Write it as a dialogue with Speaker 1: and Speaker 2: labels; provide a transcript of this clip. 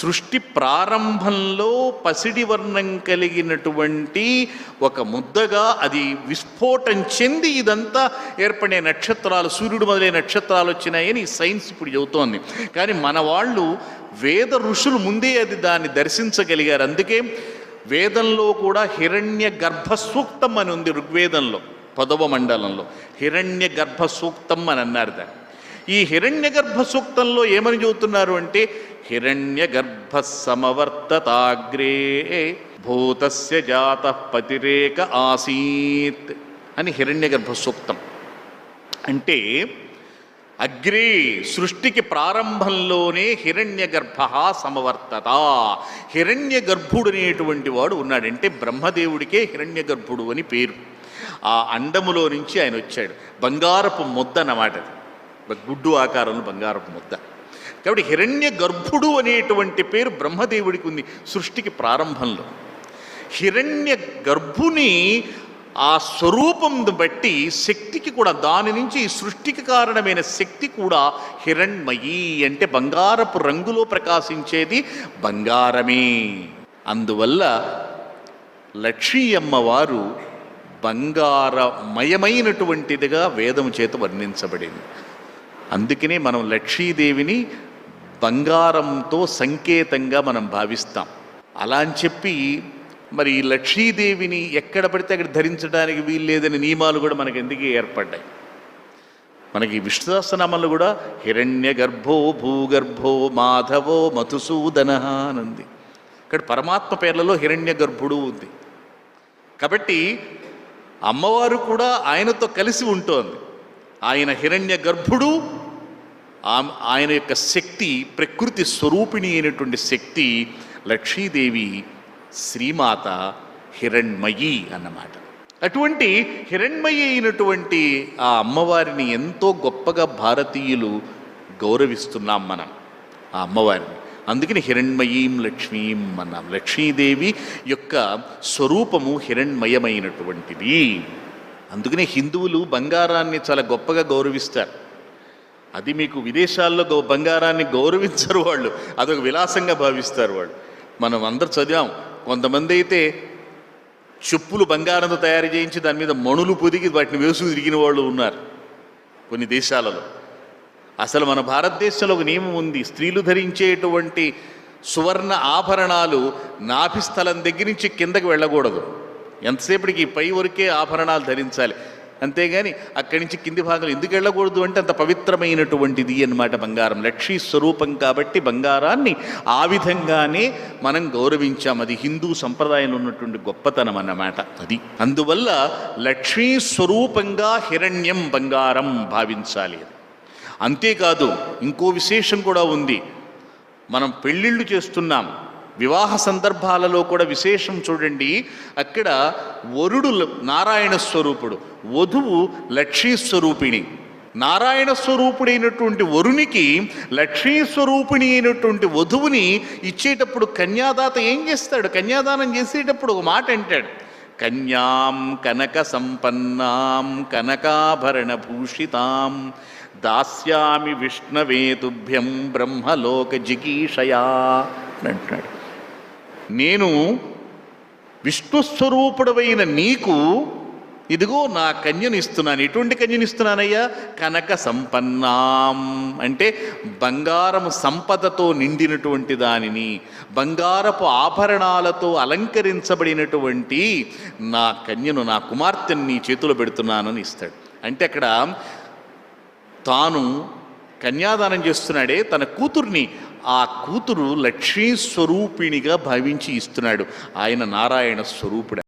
Speaker 1: సృష్టి ప్రారంభంలో పసిడి వర్ణం కలిగినటువంటి ఒక ముద్దగా అది విస్ఫోటం చెంది ఇదంతా ఏర్పడే నక్షత్రాలు సూర్యుడు మొదలైన నక్షత్రాలు వచ్చినాయని సైన్స్ ఇప్పుడు చెబుతోంది. కానీ మన వాళ్ళు వేద ఋషులు ముందే అది దాన్ని దర్శించగలిగారు. అందుకే వేదంలో కూడా హిరణ్య గర్భ సూక్తం అని ఉంది ఋగ్వేదంలో పదవ మండలంలో. హిరణ్య గర్భ సూక్తం అని అన్నారు దాన్ని. ఈ హిరణ్య గర్భ సూక్తంలో ఏమని చెబుతున్నారు అంటే హిరణ్య గర్భ సమవర్తతాగ్రే భూతస్య జాత పతిరేక ఆసీత్ అని హిరణ్య గర్భ సూక్తం అంటే అగ్రే సృష్టికి ప్రారంభంలోనే హిరణ్య గర్భ సమవర్తత. హిరణ్య గర్భుడు అనేటువంటి వాడు ఉన్నాడంటే బ్రహ్మదేవుడికే హిరణ్య గర్భుడు అని పేరు. ఆ అండములో నుంచి ఆయన వచ్చాడు. బంగారపు ముద్ద అన్నమాట అది. గుడ్డు ఆకారంలో బంగారపు ముద్ద. కాబట్టి హిరణ్య గర్భుడు అనేటువంటి పేరు బ్రహ్మదేవుడికి ఉంది సృష్టికి ప్రారంభంలో. హిరణ్య గర్భుని ఆ స్వరూపం బట్టి శక్తికి కూడా దాని నుంచి సృష్టికి కారణమైన శక్తి కూడా హిరణ్మయీ అంటే బంగారపు రంగులో ప్రకాశించేది బంగారమే. అందువల్ల లక్ష్మీ అమ్మవారు బంగారమయమైనటువంటిదిగా వేదం చేత వర్ణించబడింది. అందుకనే మనం లక్ష్మీదేవిని బంగారంతో సంకేతంగా మనం భావిస్తాం. అలా అని చెప్పి మరి లక్ష్మీదేవిని ఎక్కడ పడితే అక్కడ ధరించడానికి వీలు లేదని నియమాలు కూడా మనకి ఎందుకు ఏర్పడ్డాయి? మనకి విష్ణుదాసనామాలు కూడా హిరణ్య గర్భో భూగర్భో మాధవో మధుసూదన అని ఉంది. ఇక్కడ పరమాత్మ పేర్లలో హిరణ్య గర్భుడు ఉంది. కాబట్టి అమ్మవారు కూడా ఆయనతో కలిసి ఉంటోంది. ఆయన హిరణ్య గర్భుడు ఆయన యొక్క శక్తి ప్రకృతి స్వరూపిణి అయినటువంటి శక్తి లక్ష్మీదేవి శ్రీమాత హిరణ్మయి అన్నమాట. అటువంటి హిరణ్మయి అయినటువంటి ఆ అమ్మవారిని ఎంతో గొప్పగా భారతీయులు గౌరవిస్తున్నాం మనం ఆ అమ్మవారిని. అందుకని హిరణ్మయీం లక్ష్మీం అన్నాం. లక్ష్మీదేవి యొక్క స్వరూపము హిరణ్మయమైనటువంటిది. అందుకనే హిందువులు బంగారాన్ని చాలా గొప్పగా గౌరవిస్తారు. అది మీకు విదేశాల్లో గో బంగారాన్ని గౌరవించరు వాళ్ళు. అదొక విలాసంగా భావిస్తారు వాళ్ళు. మనం అందరు చదివాం. కొంతమంది అయితే చెప్పులు బంగారంతో తయారు చేయించి దాని మీద మణులు పొదిగి వాటిని వేసు తిరిగిన వాళ్ళు ఉన్నారు కొన్ని దేశాలలో. అసలు మన భారతదేశంలో ఒక నియమం ఉంది. స్త్రీలు ధరించేటువంటి సువర్ణ ఆభరణాలు నాభిస్థలం దగ్గర నుంచి కిందకి వెళ్ళకూడదు. ఎంతసేపటికి పై వరకే ఆభరణాలు ధరించాలి. అంతేగాని అక్కడి నుంచి కింది భాగం ఎందుకు వెళ్ళకూడదు అంటే అంత పవిత్రమైనటువంటిది అన్నమాట బంగారం. లక్ష్మీ స్వరూపం కాబట్టి బంగారాన్ని ఆ విధంగానే మనం గౌరవించాం. అది హిందూ సంప్రదాయంలో ఉన్నటువంటి గొప్పతనం అన్నమాట అది. అందువల్ల లక్ష్మీ స్వరూపంగా హిరణ్యం బంగారం భావించాలి అది. అంతేకాదు ఇంకో విశేషం కూడా ఉంది. మనం పెళ్ళిళ్ళు చేస్తున్నాం. వివాహ సందర్భాలలో కూడా విశేషం చూడండి. అక్కడ వరుడు నారాయణ స్వరూపుడు వధువు లక్ష్మీ స్వరూపిణి. నారాయణ స్వరూపుడైనటువంటి వరునికి లక్ష్మీ స్వరూపిణి అయినటువంటి వధువుని ఇచ్చేటప్పుడు కన్యాదాత ఏం చేస్తాడు? కన్యాదానం చేసేటప్పుడు ఒక మాట అంటాడు. కన్యాం కనక సంపన్నాం కనకాభరణ భూషితాం దాస్యామి విష్ణవేతుభ్యం బ్రహ్మలోక జిగీషయా అని అంటున్నాడు. నేను విష్ణుస్వరూపుడవైన నీకు ఇదిగో నా కన్యను ఇస్తున్నాను ఎటువంటి కన్యను ఇస్తున్నానయ్యా కనక సంపన్నాం. అంటే బంగారము సంపదతో నిండినటువంటి దానిని బంగారపు ఆభరణాలతో అలంకరించబడినటువంటి నా కన్యను నా కుమార్తెను నీ చేతిలో పెడుతున్నానని ఇస్తాడు. అంటే అక్కడ తాను కన్యాదానం చేస్తున్నాడే తన కూతుర్ని ఆ కూతురు లక్ష్మీ స్వరూపిణిగా భావించి ఇస్తున్నాడు. ఆయన నారాయణ స్వరూపుడు.